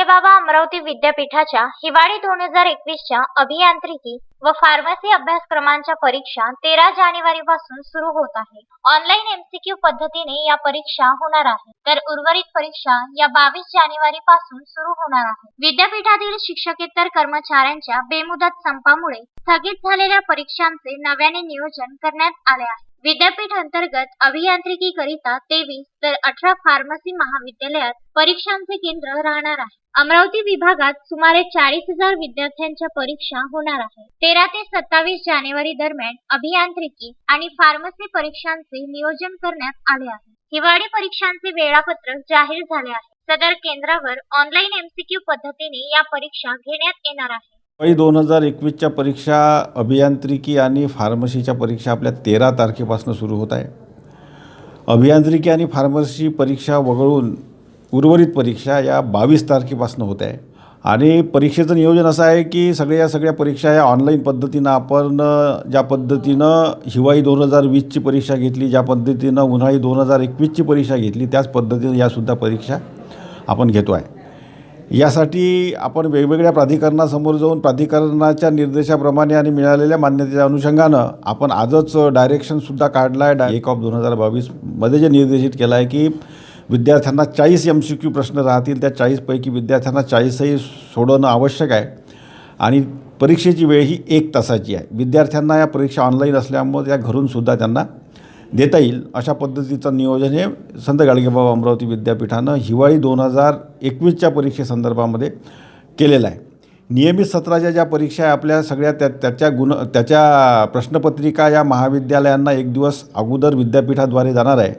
गाडगेबाबा अमरावती विद्यापीठाच्या हिवाळी दोन हजार एकवीसच्या अभियांत्रिकी व फार्मसी अभ्यासक्रमांच्या परीक्षा तेरा जानेवारी पासून सुरू होत आहे. ऑनलाईन एमसीक्यू पद्धतीने या परीक्षा होणार आहे. तर उर्वरित परीक्षा या बावीस जानेवारी पासून सुरू होणार आहे. विद्यापीठातील शिक्षकेतर कर्मचाऱ्यांच्या बेमुदत संपामुळे स्थगित झालेल्या परीक्षांचे नव्याने नियोजन करण्यात आले आहे. विद्यापीठ अंतर्गत अभियांत्रिकी करिता तेवीस तर अठरा फार्मसी महाविद्यालयात परीक्षांचे केंद्र राहणार आहे. अमरावती विभागात सुमारे चाळीस हजार विद्यार्थ्यांच्या परीक्षा होणार आहे तेरा ते सत्तावीस जानेवारी दरम्यान अभियांत्रिकी आणि फार्मसी परीक्षांचे नियोजन करण्यात आले आहे. हिवाळी परीक्षांचे वेळापत्रक जाहीर झाले आहे. सदर केंद्रावर ऑनलाईन एमसीक्यू पद्धतीने या परीक्षा घेण्यात येणार आहे. दिवाळी दोन हजार एकवीसच्या परीक्षा अभियांत्रिकी आणि फार्मसीच्या परीक्षा आपल्या तेरा तारखेपासून सुरू होत आहे. अभियांत्रिकी आणि फार्मसी परीक्षा वगळून उर्वरित परीक्षा या बावीस तारखेपासून होत आहे. आणि परीक्षेचं नियोजन असं आहे की सगळ्या सगळ्या परीक्षा या ऑनलाईन पद्धतीनं आपण ज्या पद्धतीनं हिवाळी दोन हजार वीसची परीक्षा घेतली ज्या पद्धतीनं उन्हाळी दोन हजार एकवीसची परीक्षा घेतली त्याच पद्धतीनं यासुद्धा परीक्षा आपण घेतो आहे. यासाठी आपण वेगवेगळ्या प्राधिकरणासमोर जाऊन प्राधिकरणाच्या निर्देशाप्रमाणे आणि मिळालेल्या मान्यतेच्या अनुषंगानं आपण आजच डायरेक्शनसुद्धा काढलं आहे डा एक ऑफ दोन हजार बावीसमध्ये जे निर्देशित केलं आहे की विद्यार्थ्यांना चाळीस एम सी क्यू प्रश्न राहतील. त्या चाळीसपैकी विद्यार्थ्यांना चाळीसही सोडवणं आवश्यक आहे. आणि परीक्षेची वेळ ही एक तासाची आहे. विद्यार्थ्यांना या परीक्षा ऑनलाईन असल्यामुळे या घरूनसुद्धा त्यांना देता येईल. अशा पद्धतीचं नियोजन हे संत गाडगेबाबा अमरावती विद्यापीठानं हिवाळी दोन हजार एकवीसच्या परीक्षेसंदर्भामध्ये केलेला आहे. नियमित सत्राच्या ज्या परीक्षा आहे आपल्या सगळ्या त्या त्याच्या गुण त्याच्या प्रश्नपत्रिका या महाविद्यालयांना एक दिवस अगोदर विद्यापीठाद्वारे जाणार आहे.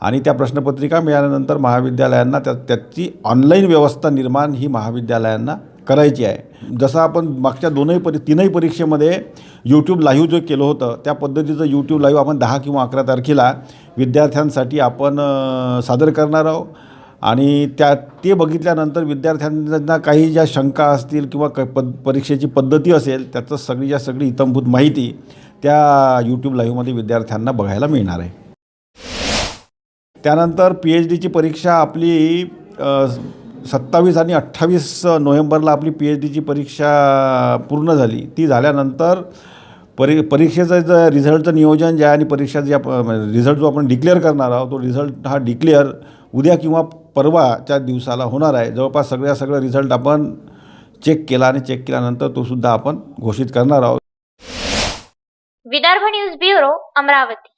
आणि त्या प्रश्नपत्रिका मिळाल्यानंतर महाविद्यालयांना त्या त्याची ऑनलाईन व्यवस्था निर्माण ही महाविद्यालयांना करायची आहे. जसं आपण मागच्या दोनही परी तीनही परीक्षेमध्ये यूट्यूब लाईव्ह जे केलं होतं त्या पद्धतीचं यूट्यूब लाईव्ह आपण दहा किंवा अकरा तारखेला विद्यार्थ्यांसाठी आपण सादर करणार आहोत. आणि त्या ते बघितल्यानंतर विद्यार्थ्यांना काही ज्या शंका असतील किंवा क पद परीक्षेची पद्धती असेल त्याचं सगळीच्या सगळी इतंभूत माहिती त्या यूट्यूब लाईव्हमध्ये विद्यार्थ्यांना बघायला मिळणार आहे. त्यानंतर पी एच डीची परीक्षा आपली सत्तावीस आणि अठ्ठावीस नोव्हेंबरला आपली पी एच डीची परीक्षा पूर्ण झाली. ती झाल्यानंतर परी परीक्षेचं जे रिझल्टचं नियोजन जे आहे आणि परीक्षा ज्या रिझल्ट जो आपण डिक्लेअर करणार आहोत तो रिझल्ट हा डिक्लेअर उद्या किंवा परवाच्या दिवसाला होणार आहे. जवळपास सगळ्या सगळं रिझल्ट आपण चेक केला आणि चेक केल्यानंतर तो सुद्धा आपण घोषित करणार आहोत. Vidarbha news bureau Amravati.